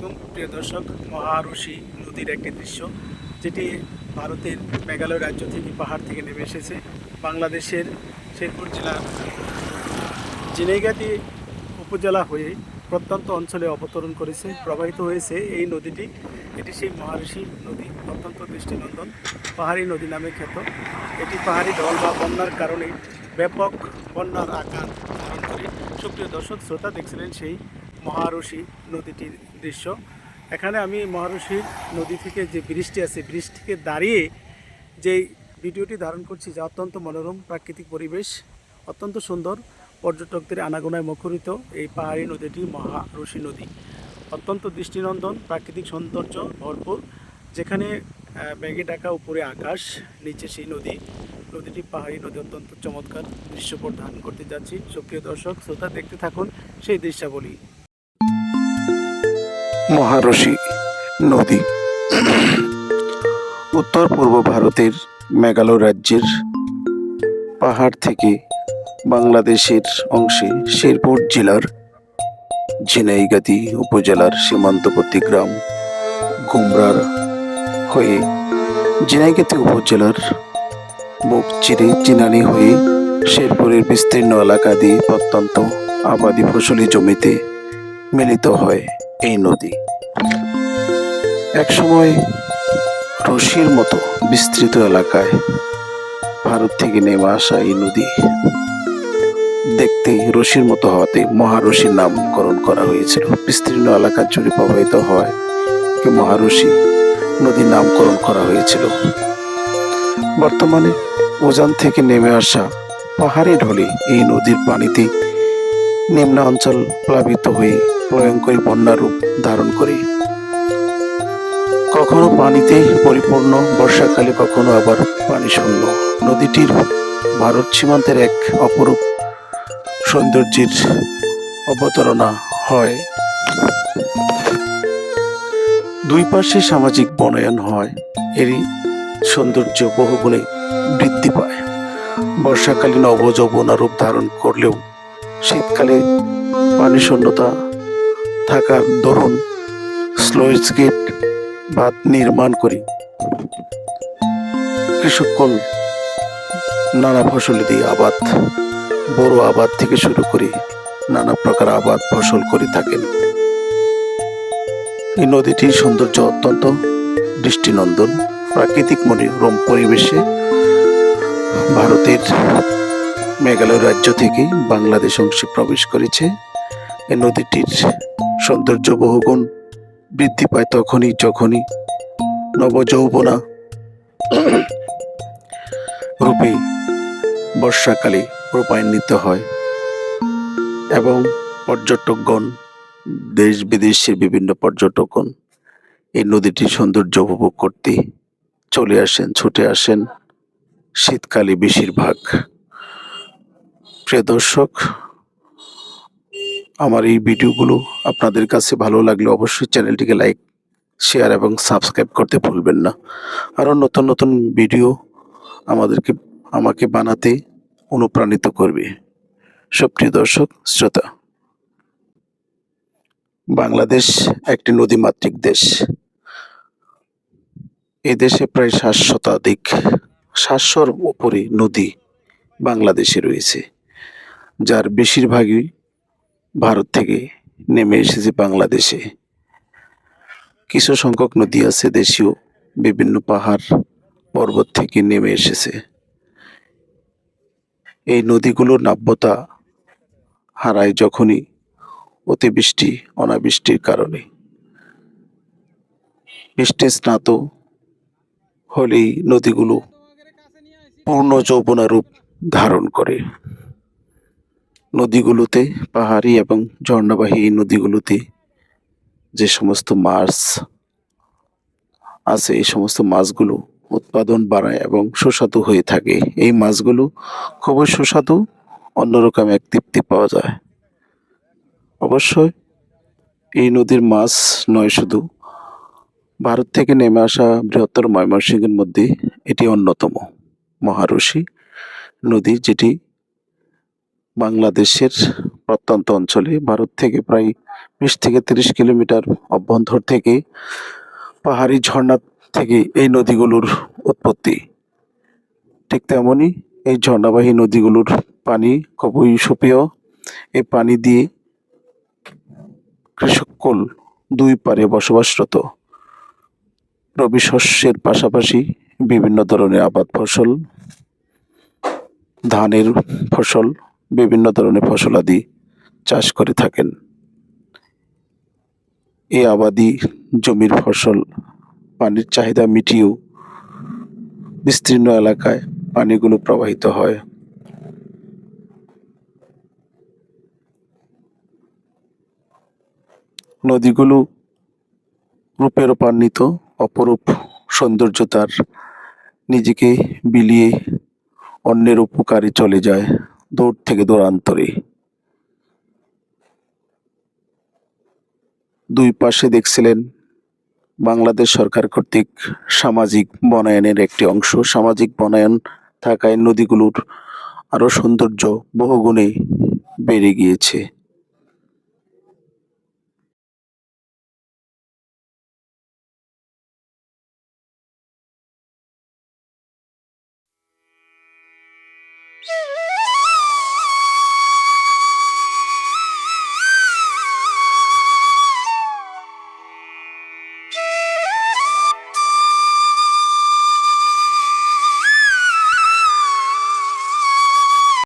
আলাইকুম, প্রিয় দর্শক, মহারশি নদীর একটি দৃশ্য, যেটি ভারতের মেঘালয় রাজ্য থেকে পাহাড় থেকে নেমে এসেছে। বাংলাদেশের শেরপুর জেলার জিনেগাতি উপজেলা হয়ে প্রত্যন্ত অঞ্চলে অবতরণ করেছে, প্রবাহিত হয়েছে এই নদীটি। এটি সেই মহারশি নদী, অত্যন্ত দৃষ্টিনন্দন, পাহাড়ি নদী নামে খ্যাত। এটি পাহাড়ি ঢল বা বন্যার কারণে ব্যাপক বন্যার আকার ধারণ করে। সুপ্রিয় দর্শক, শ্রোতা দেখছিলেন সেই মহারশি নদীটির দৃশ্য। এখানে আমি মহারশি নদী থেকে যে বৃষ্টি আছে বৃষ্টি থেকে দাঁড়িয়ে যেই ভিডিওটি ধারণ করছি, যা অত্যন্ত মনোরম, প্রাকৃতিক পরিবেশ, অত্যন্ত সুন্দর, পর্যটকদের আনাগোনায় মুখরিত এই পাহাড়ি নদীটি মহারশি নদী। অত্যন্ত দৃষ্টিনন্দন, প্রাকৃতিক সৌন্দর্য ভরপুর। যেখানে ব্যাগে ডাকা উপরে আকাশ, নিচে সেই নদী। নদীটি পাহাড়ি নদী, অত্যন্ত চমৎকার দৃশ্যপট ধারণ করতে যাচ্ছি। সুপ্রিয় দর্শক, শ্রোতা, দেখতে থাকুন সেই দৃশ্যাবলী। মহারশি, নদী। উত্তর পূর্ব ভারতের মেঘালয় রাজ্যের পাহাড় থেকে বাংলাদেশের অংশে শেরপুর জেলার ঝিনাইগাতি উপজেলার সীমান্তবর্তী গ্রাম গুমরার হয়ে ঝিনাইগাতি উপজেলার মুখ চিরে চিনানি হয়ে শেরপুরের বিস্তীর্ণ এলাকা দিয়ে প্রত্যন্ত আবাদি ফসলি জমিতে মিলিত হয়। এই নদী। একসময় রশির মতো বিস্তৃত এলাকায় ভারত থেকে নেমে আসা এই নদী দেখতে রশির মতো হওয়াতে মহারশির নামকরণ করা হয়েছিল। বিস্তীর্ণ এলাকা জুড়ে প্রবাহিত হয় মহারশি নদীর নামকরণ করা হয়েছিল। বর্তমানে উজান থেকে নেমে আসা পাহাড়ে ঢলে এই নদীর পানিতে নিম্ন অঞ্চল প্লাবিত হয়ে ভয়ঙ্করী বন্যার রূপ ধারণ করে। কখনো পানিতে পরিপূর্ণ, বর্ষাকালে কখনো আবার পানি শূন্য নদীটির ভারত সীমান্তের এক অপরূপ সৌন্দর্যের অবতারণা হয়। দুই পাশে সামাজিক বনায়ন হয়, এরই সৌন্দর্য বহুগুণে বৃদ্ধি পায়। বর্ষাকালীন অবযৌবনা রূপ ধারণ করলেও শীতকালে পানি শূন্যতা থাকার দরুন স্লোইস গেট বাঁধ নির্মাণ করি। কৃষককল নানা ফসল দিয়ে আবাদ, বড় আবাদ থেকে শুরু করে, নানা প্রকার আবাদ ফসল করে থাকেন। এই নদীটির সৌন্দর্য অত্যন্ত দৃষ্টিনন্দন। প্রাকৃতিক মনোরম পরিবেশে ভারতের মেঘালয় রাজ্য থেকে বাংলাদেশ অংশে প্রবেশ করেছে। এই নদীটির সৌন্দর্য বহুগুণ বৃদ্ধি পায় তখনই যখনই নবযৌবনা রূপে বর্ষাকালে রূপায়ণিত হয় এবং পর্যটকগণ, দেশ বিদেশের বিভিন্ন পর্যটকগণ এই নদীটির সৌন্দর্য উপভোগ করতে চলে আসেন, ছুটে আসেন। শীতকালে বেশিরভাগ প্রিয় দর্শক আমার এই ভিডিওগুলো আপনাদের কাছে ভালো লাগলে অবশ্যই চ্যানেলটিকে লাইক, শেয়ার এবং সাবস্ক্রাইব করতে ভুলবেন না। আরও নতুন নতুন ভিডিও আমাদেরকে, আমাকে বানাতে অনুপ্রাণিত করবে। সুপ্রিয় দর্শক, শ্রোতা, বাংলাদেশ একটি নদীমাতৃক দেশ। এ দেশে প্রায় সাত শতাধিক সাতশোর উপরে নদী বাংলাদেশে রয়েছে, যার বেশিরভাগই ভারত থেকে নেমে এসেছে বাংলাদেশে। কিছু সংখ্যক নদী আছে, দেশীয় বিভিন্ন পাহাড় পর্বত থেকে নেমে এসেছে। এই নদীগুলোর নাব্যতা হারায় যখনই অতিবৃষ্টি, অনাবৃষ্টির কারণে। বৃষ্টি স্নাত হলেই নদীগুলো পূর্ণ যৌবনা রূপ ধারণ করে। নদীগুলোতে, পাহাড়ি এবং ঝর্ণাবাহী নদীগুলোতে যে সমস্ত মাছ আছে, এই সমস্ত মাছগুলো উৎপাদন বাড়ায় এবং সুস্বাদু হয়ে থাকে। এই মাছগুলো খুবই সুস্বাদু, অন্যরকম এক তৃপ্তি পাওয়া যায়। অবশ্যই এই নদীর মাছ নয় শুধু, ভারত থেকে নেমে আসা বৃহত্তর ময়মনসিংহের মধ্যে এটি অন্যতম মহারশি নদী যেটি বাংলাদেশের প্রত্যন্ত অঞ্চলে ভারত থেকে প্রায় বিশ থেকে তিরিশ কিলোমিটার অভ্যন্তর থেকে পাহাড়ি ঝর্ণা থেকে এই নদীগুলোর উৎপত্তি। ঠিক তেমনই এই ঝর্ণাবাহী নদীগুলোর পানি খুবই সুপেয়। এই পানি দিয়ে কৃষককুল দুই পারে বসবাসরত। রবি শস্যের পাশাপাশি বিভিন্ন ধরনের আবাদ ফসল, ধানের ফসল বিভিন্ন ধরনের ফসলাদি চাষ করে থাকেন। এই আবাদি জমির ফসল পানির চাহিদা মিটিয়েও বিস্তীর্ণ এলাকায় পানিগুলো প্রবাহিত হয়। নদীগুলো রূপে রূপান্বিত, অপরূপ সৌন্দর্যতার নিজেকে বিলিয়ে অন্যের উপকারে চলে যায়। দূর থেকে দূরান্তরে। দুই পাশে দেখছিলেন বাংলাদেশ সরকার কর্তৃক সামাজিক বনায়নের একটি অংশ। সামাজিক বনায়ন থাকায় নদীগুলোর আরও সৌন্দর্য বহুগুণে বেড়ে গিয়েছে।